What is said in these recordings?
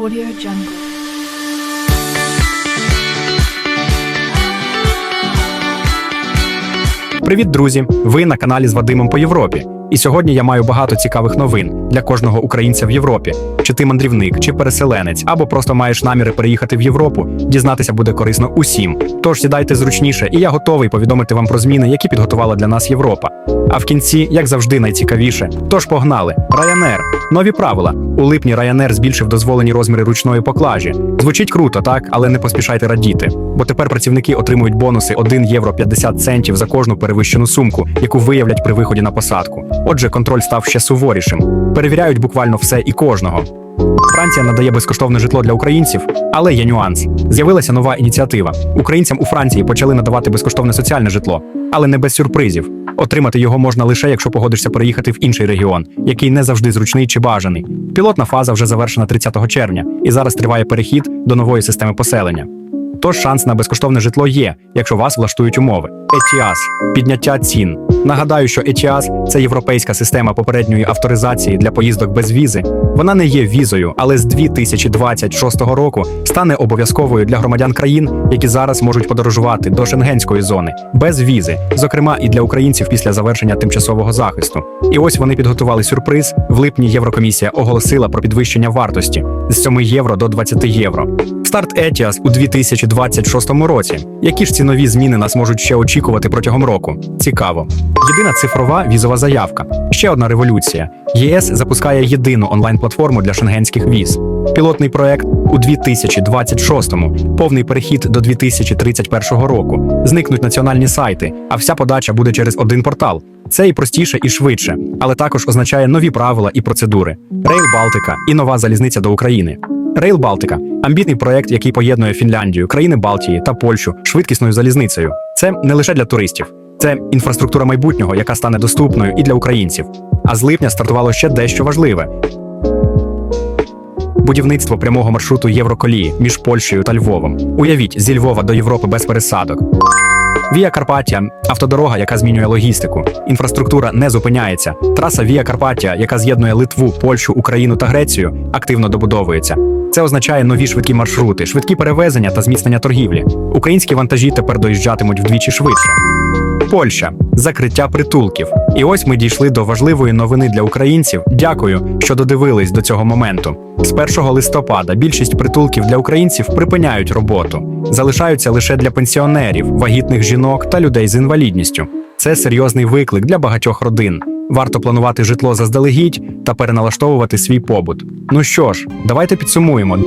Audio Jungle. Привіт, друзі! Ви на каналі з Вадимом по Європі. І сьогодні я маю багато цікавих новин для кожного українця в Європі. Чи ти мандрівник, чи переселенець, або просто маєш наміри переїхати в Європу. Дізнатися буде корисно усім. Тож сідайте зручніше, і я готовий повідомити вам про зміни, які підготувала для нас Європа. А в кінці, як завжди, найцікавіше. Тож погнали! Ryanair. Нові правила. У липні Ryanair збільшив дозволені розміри ручної поклажі. Звучить круто, так, але не поспішайте радіти. Бо тепер працівники отримують бонуси 1 євро 50 центів за кожну перевищену сумку, яку виявлять при виході на посадку. Отже, контроль став ще суворішим. Перевіряють буквально все і кожного. Франція надає безкоштовне житло для українців, але є нюанс. З'явилася нова ініціатива. Українцям у Франції почали надавати безкоштовне соціальне житло, але не без сюрпризів. Отримати його можна лише, якщо погодишся переїхати в інший регіон, який не завжди зручний чи бажаний. Пілотна фаза вже завершена 30 червня, і зараз триває перехід до нової системи поселення. Тож шанс на безкоштовне житло є, якщо вас влаштують умови. ETIAS – підняття цін. Нагадаю, що ETIAS – це європейська система попередньої авторизації для поїздок без візи. Вона не є візою, але з 2026 року стане обов'язковою для громадян країн, які зараз можуть подорожувати до шенгенської зони без візи, зокрема і для українців після завершення тимчасового захисту. І ось вони підготували сюрприз. В липні Єврокомісія оголосила про підвищення вартості з 7 євро до 20 євро. Старт ETIAS у 2026 році. Які ж ці нові зміни нас можуть ще очікувати протягом року? Цікаво. Єдина цифрова візова заявка. Ще одна революція. ЄС запускає єдину онлайн-платформу для шенгенських віз. Пілотний проект у 2026-му, повний перехід до 2031 року. Зникнуть національні сайти, а вся подача буде через один портал. Це і простіше, і швидше, але також означає нові правила і процедури. Рейл Балтика і нова залізниця до України. Рейл Балтика амбітний проект, який поєднує Фінляндію, країни Балтії та Польщу швидкісною залізницею. Це не лише для туристів, це інфраструктура майбутнього, яка стане доступною і для українців. А з липня стартувало ще дещо важливе. Будівництво прямого маршруту Євроколії між Польщею та Львовом. Уявіть, зі Львова до Європи без пересадок. Вія Карпаття автодорога, яка змінює логістику. Інфраструктура не зупиняється. Траса Вія Карпаття, яка з'єднує Литву, Польщу, Україну та Грецію, активно добудовується. Це означає нові швидкі маршрути, швидкі перевезення та зміцнення торгівлі. Українські вантажі тепер доїжджатимуть вдвічі швидше. Польща закриття притулків. І ось ми дійшли до важливої новини для українців. Дякую, що додивились до цього моменту. З 1 листопада більшість притулків для українців припиняють роботу, залишаються лише для пенсіонерів, вагітних жінок та людей з інвалідністю. Це серйозний виклик для багатьох родин. Варто планувати житло заздалегідь та переналаштовувати свій побут. Ну що ж, давайте підсумуємо.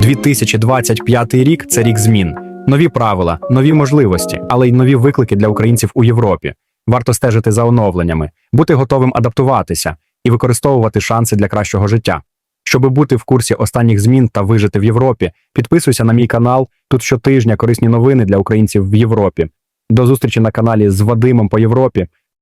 2025 рік це рік змін. Нові правила, нові можливості, але й нові виклики для українців у Європі. Варто стежити за оновленнями, бути готовим адаптуватися і використовувати шанси для кращого життя. Щоби бути в курсі останніх змін та вижити в Європі, підписуйся на мій канал. Тут щотижня корисні новини для українців в Європі. До зустрічі на каналі з Вадимом по Європі.